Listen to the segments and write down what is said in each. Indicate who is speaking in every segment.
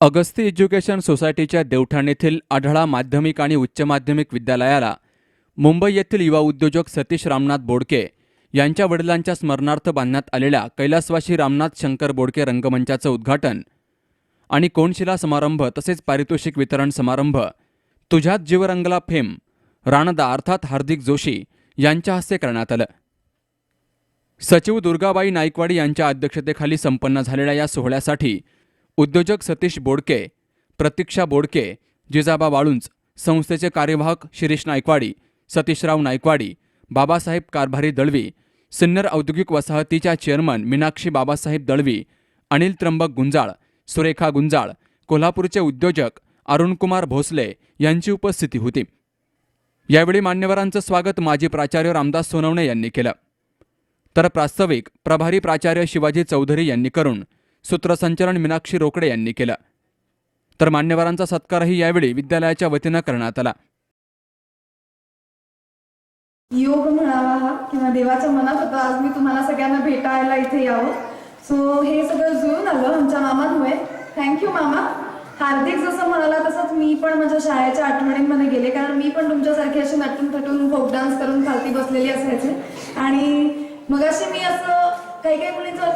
Speaker 1: Agasti education सोसायटीच्या देवठाण येथील आढळा माध्यमिक आणि उच्च माध्यमिक विद्यालयाला मुंबई येथील युवा उद्योजक सतीश रामनाथ बोडके यांच्या वडिलांच्या स्मरणार्थ बांधण्यात आलेल्या कैलासवासी रामनाथ शंकर बोडके रंगमंचाचं उद्घाटन आणि कोणशिला समारंभ तसेच पारितोषिक वितरण समारंभ तुझ्यात जीवरंगला फेम राणदा अर्थात हार्दिक जोशी यांच्या हस्ते करण्यात आलं. सचिव दुर्गाबाई नाईकवाडी यांच्या अध्यक्षतेखाली संपन्न झालेल्या या सोहळ्यासाठी उद्योजक सतीश बोडके प्रतीक्षा बोडके जिजाबा वाळुंज संस्थेचे कार्यवाहक शिरीष नायकवाडी सतीशराव नायकवाडी बाबासाहेब कारभारी दळवी सिन्नर औद्योगिक वसाहतीच्या चेअरमन मीनाक्षी बाबासाहेब दळवी अनिल त्र्यंबक गुंजाळ सुरेखा गुंजाळ कोल्हापूरचे उद्योजक अरुणकुमार भोसले यांची उपस्थिती होती. यावेळी मान्यवरांचं स्वागत माजी प्राचार्य रामदास सोनवणे यांनी केलं. तर प्रास्ताविक प्रभारी प्राचार्य शिवाजी चौधरी यांनी करून सूत्रसंचलन मीनाक्षी रोकडे यांनी केलं. तर मान्यवरांचा सत्कारही यावेळी विद्यालयाच्या वतीनं करण्यात आला.
Speaker 2: योग म्हणावा हा किंवा देवाच्या मनात होता आज मी तुम्हाला सगळ्यांना भेटायला इथे यावं. सो हे सगळं जुळून आलं आमच्या मामांमुळे. थँक्यू मामा. हार्दिक जसं म्हणाला तसंच मी पण माझ्या शाळेच्या आठवणींमध्ये गेले कारण मी पण तुमच्यासारखी अशी नटून थटून फोक डान्स करून खालती बसलेली असायचे. आणि मग अशी मी असं काही काही मुलींचं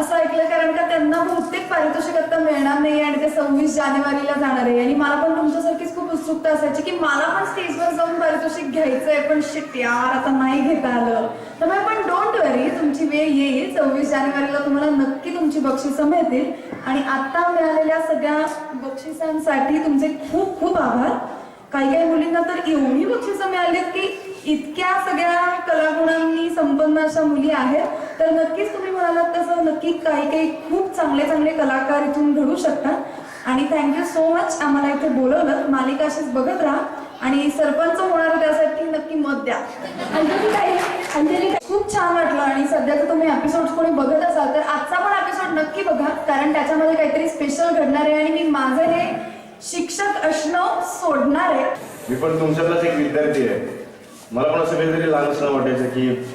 Speaker 2: असं ऐकलं कारण का त्यांना बहुतेक पारितोषिक आता मिळणार नाही आणि ते सव्वीस जानेवारीला जाणार आहे. आणि मला पण तुमच्यासारखीच खूप उत्सुकता असायची की मला पण स्टेजवर जाऊन पारितोषिक घ्यायचंय पण शिट यार आता नाही घेता आलं. त्यामुळे पण डोंट वरी तुमची वेळ येईल. सव्वीस जानेवारीला तुम्हाला नक्की तुमची बक्षिसं मिळतील. आणि आता मिळालेल्या सगळ्या बक्षिसांसाठी तुमचे खूप खूप आभार. काही काही मुलींना तर एवढी बक्षिसं मिळालीत की इतक्या सगळ्या कलागुणांनी संपन्न अशा मुली आहेत तर नक्कीच तुम्ही म्हणालात तसं नक्की काही काही खूप चांगले चांगले कलाकार इथून घडू शकतात. आणि थँक्यू सो मच आम्हाला इथे बोलवलं. मालिका अशीच बघत राहा. आणि सरपंच होणार त्यासाठी नक्की मत द्या. अंजली ताई अंजली खूप छान वाटलं. आणि सध्याचं तुम्ही एपिसोड कोणी बघत असाल तर आजचा पण एपिसोड नक्की बघा. कारण त्याच्यामध्ये काहीतरी स्पेशल घडणार आहे. आणि मी माझं हे शिक्षक असणं सोडणार आहे.
Speaker 3: मी पण तुमच्यातलाच एक विद्यार्थी आहे. मला पण असं काहीतरी लहान असताना वाटायचं की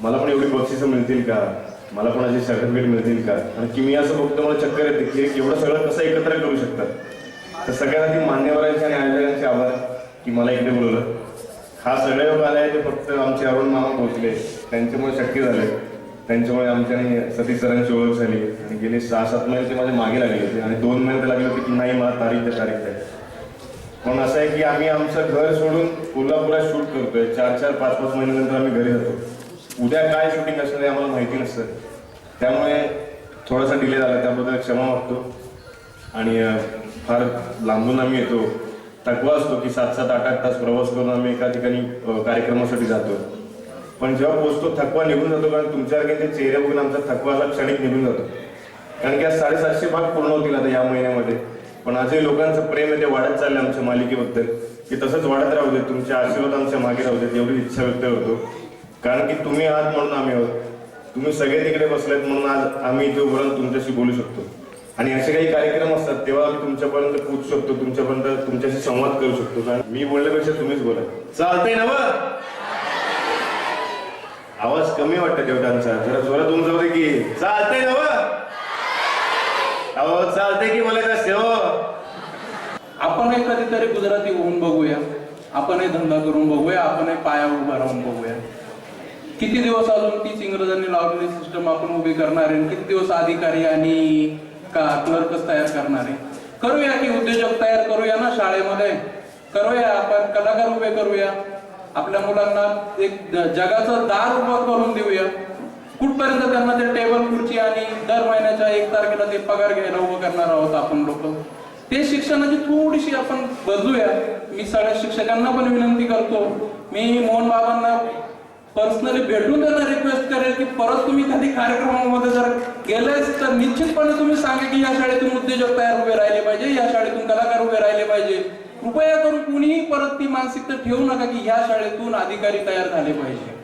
Speaker 3: मला पण एवढी बक्षिसं मिळतील का? मला पण अशी सर्टिफिकेट मिळतील का? आणि की मी असं बघतो मला चक्कर येते की एवढं सगळं कसं एकत्र करू शकतात? तर सगळ्यात आधी मान्यवरांचे आणि आयोजकांचे आभार की मला इकडे बोलवलं. हा सगळे योग आले ते फक्त आमचे अरुण मामा पोहोचले. त्यांच्यामुळे शक्य झाले. त्यांच्यामुळे आमच्या सतीश सरांची ओळख झाली. आणि गेले सहा सात महिने ते माझ्या मागे लागले होते. आणि दोन महिने लागले होते की नाही मला तारीख त्या तारीख आहे. पण असं आहे की आम्ही आमचं घर सोडून कोल्हापुरात शूट करतोय. चार चार पाच पाच महिन्यानंतर आम्ही घरी जातो. उद्या काय शूटिंग असणार आहे आम्हाला माहिती नसतं. त्यामुळे थोडासा डिले झाला त्याबद्दल क्षमा मागतो. आणि फार लांबून आम्ही येतो. थकवा असतो की सात सात आठ आठ तास प्रवास करून आम्ही एका ठिकाणी कार्यक्रमासाठी जातो. पण जेव्हा पोचतो थकवा निघून जातो कारण तुमच्यासारखे ते चेहरे बघून आमचा थकवा क्षणिक निघून जातो. कारण की आज साडेसातशे भाग पूर्ण होतील आता या महिन्यामध्ये. पण आजही लोकांचं प्रेम आहे ते वाढत चाललं आमच्या मालिकेबद्दल. की तसंच वाढत राहू दे तुमच्या आशीर्वाद आमच्या मागे राहू देत एवढी इच्छा व्यक्त होतो कारण की तुम्ही आहात म्हणून आम्ही आहोत. तुम्ही सगळे तिकडे बसलेत म्हणून आज आम्ही इथे उभं तुमच्याशी बोलू शकतो. आणि असे काही कार्यक्रम असतात तेव्हा आम्ही तुमच्यापर्यंत पोहोचू शकतो तुमच्यापर्यंत तुमच्याशी संवाद करू शकतो. कारण मी बोलण्यापेक्षा तुम्हीच बोला. चालतंय ना बघ आवाज कमी वाटतं देवतांचा. जरा जोरात तुमचं की. चालतंय ना बघ अहो चालतंय की बोलायचं?
Speaker 4: आपणही कधीतरी गुजराती होऊन बघूया. आपणही धंदा करून बघूया आपणही पाया उभा राहून बघूया. किती दिवस अजून तीच इंग्रजांनी लावलेली सिस्टम आपण उभी करणार आहे किती दिवस अधिकारी आणि का क्लर्कच तयार करणार आहे? करूया की उद्योजक तयार करूया ना शाळेमध्ये? करूया आपण कलाकार उभे करूया. आपल्या मुलांना एक जगाचं दार उभं करून देऊया. कुठपर्यंत त्यांना ते टेबल खुर्ची आणि दर महिन्याच्या एक तारखेला ते पगार घ्यायला उभं करणार आहोत आपण लोक? ते शिक्षणाची थोडीशी आपण बदलूया मी सगळ्या शिक्षकांना पण विनंती करतो. मी मोहन बाबांना पर्सनली भेटून त्यांना रिक्वेस्ट करेल की परत तुम्ही कधी कार्यक्रमामध्ये जर गेलेच तर निश्चितपणे तुम्ही सांगा की या शाळेतून उद्योजक तयार उभे राहिले पाहिजे या शाळेतून कलाकार उभे राहिले पाहिजे. कृपया करून कुणीही परत ती मानसिकता ठेवू नका की ह्या शाळेतून अधिकारी तयार झाले पाहिजे.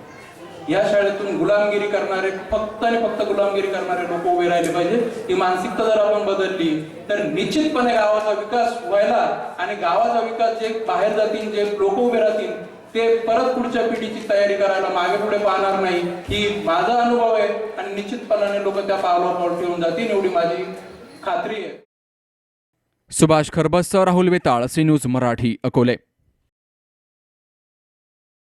Speaker 4: या शाळेतून गुलामगिरी करणारे फक्त आणि फक्त गुलामगिरी करणारे लोक उभे राहिले पाहिजे. ही मानसिकता जर आपण बदलली तर निश्चितपणे गावाचा विकास व्हायला आणि गावाचा विकास जे बाहेर जातील जे लोक उभे राहतील ते परत पुढच्या पिढीची तयारी करायला मागे पुढे पाहणार नाही. ही माझा अनुभव आहे आणि निश्चितपणाने लोक त्या पावलावर पाऊल ठेवून जातील एवढी माझी खात्री आहे.
Speaker 1: Subhash Kharbas Rahul Vetal C news Marathi Akole.